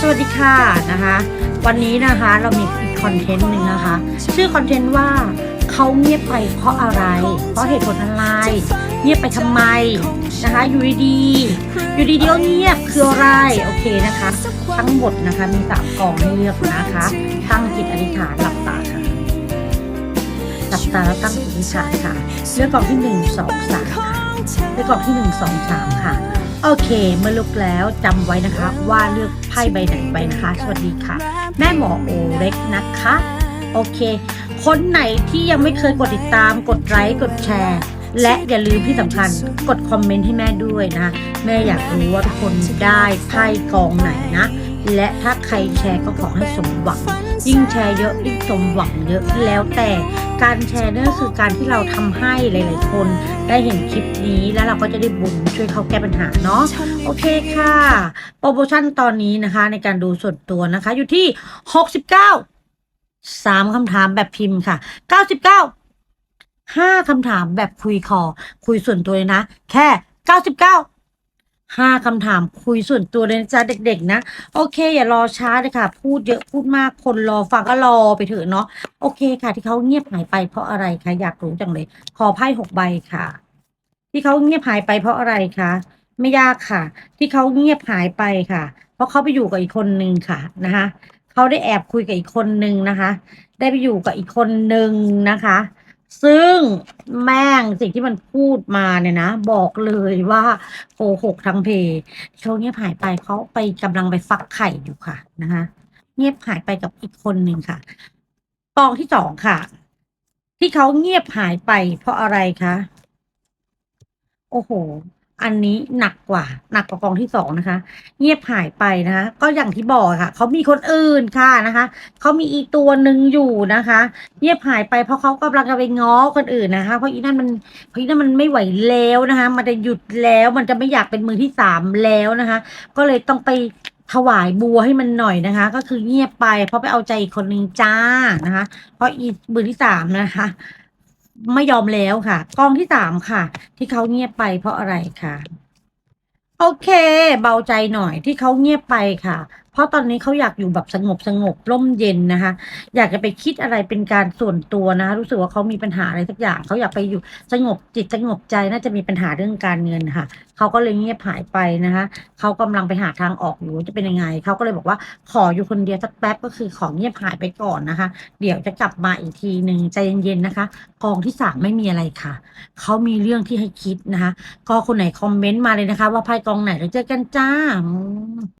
สวัสดีค่ะนะคะ วันนี้นะคะเรามีอีกคอนเทนต์หนึ่งนะคะ ชื่อคอนเทนต์ว่าเขาเงียบไปเพราะอะไร เพราะเหตุผลอะไร เงียบไปทำไมนะคะอยู่ดีๆอยู่ดีๆก็เงียบคืออะไรโอเคนะคะ ทั้งหมดนะคะมีสามกองให้เลือกนะคะตั้งจิตอธิษฐานหลับตาค่ะหลับตาแล้วตั้งจิตอธิษฐานค่ะเลือกกองที่หนึ่งสองสามค่ะเลือกกองที่หนึ่งสองสามค่ะ โอเคเมื่อลุกแล้วจำไว้นะคะ ว่าเลือกไพ่ใบไหนไปนะคะ สวัสดีค่ะ แม่หมอโอเล็กนะคะ โอเค คนไหนที่ยังไม่เคยกดติดตาม กดไลค์กดแชร์ และอย่าลืมที่สำคัญกดคอมเมนต์ให้แม่ด้วยนะ แม่อยากรู้ว่าทุกคนได้ไพ่กองไหนนะ และถ้าใครแชร์ก็ขอให้สมหวัง ยิ่งแชร์เยอะยิ่งสมหวังเยอะแล้วแต่การแชร์นั่นก็คือการที่เราทำให้หลาย ๆ คนได้เห็นคลิปนี้แล้วเราก็จะได้บุญช่วยเขาแก้ปัญหาเนาะโอเคค่ะ โปรโมชั่นตอนนี้นะคะ ในการดูส่วนตัวนะคะ อยู่ที่ 69สามคำถามแบบพิมพ์ค่ะ 99ห้าคำถามแบบคุยคอ คุยส่วนตัวเลยนะ แค่ 99 ห้าคำถามคุยส่วนตัวเลยนะจ๊ะเด็ก ๆ นะ โอเค อย่ารอช้าเลยค่ะ พูดเยอะพูดมากคนรอฟังก็รอไปเถอะเนาะโอเคค่ะ ที่เขาเงียบหายไปเพราะอะไรคะอยากรู้จังเลย ขอไพ่หกใบค่ะ ที่เขาเงียบหายไปเพราะอะไรคะไม่ยากค่ะ ที่เขาเงียบหายไปค่ะ เพราะเขาไปอยู่กับอีกคนนึงค่ะนะคะเขาได้แอบคุยกับอีกคนนึงนะคะ ได้ไปอยู่กับอีกคนนึงนะคะ ซึ่งแม่งสิ่งที่มันพูดมาเนี่ยนะ บอกเลยว่าโกหกทั้งเพที่เขาเงียบหายไปเขาไปกำลังไปฟักไข่อยู่ค่ะนะคะเงียบหายไปกับอีกคนหนึ่งค่ะกองที่สองค่ะ ที่เขาเงียบหายไปเพราะอะไรคะโอ้โห อันนี้หนักกว่า หนักกว่ากองที่สองนะคะ เงียบหายไปนะคะ ก็อย่างที่บอกค่ะเขามีคนอื่นค่ะนะคะเขามีอีตัวหนึ่งอยู่นะคะ เงียบหายไปเพราะเขากำลังจะไปง้อคนอื่นนะคะ เพราะอีนั่นมันเพราะอีนั่นมันไม่ไหวแล้วนะคะ มันจะหยุดแล้วมันจะไม่อยากเป็นมือที่สามแล้วนะคะ ก็เลยต้องไปถวายบัวให้มันหน่อยนะคะ ก็คือเงียบไปเพราะไปเอาใจอีกคนนึงจ้านะคะ เพราะอีมือที่สามนะคะ ไม่ยอมแล้วค่ะ กองที่สามค่ะ ที่เขาเงียบไปเพราะอะไรคะโอเค เบาใจหน่อยที่เขาเงียบไปค่ะเพราะตอนนี้เขาอยากอยู่แบบสงบสงบร่มเย็นนะคะ อยากจะไปคิดอะไรเป็นการส่วนตัวนะคะรู้สึกว่าเขามีปัญหาอะไรสักอย่างเขาอยากไปอยู่สงบจิตสงบใจน่าจะมีปัญหาเรื่องการเงินค่ะเขาก็เลยเงียบหายไปนะคะเขากำลังไปหาทางออกอยู่จะเป็นยังไงเขาก็เลยบอกว่าขออยู่คนเดียวสักแป๊บก็คือขอเงียบหายไปก่อนนะคะ เดี๋ยวจะกลับมาอีกทีหนึ่งใจเย็นๆนะคะ กองที่สามไม่มีอะไรค่ะเขามีเรื่องที่ให้คิดนะคะ ก็คนไหนคอมเมนต์มาเลยนะคะ ว่าไพ่กองไหนเราเจอกันจ้า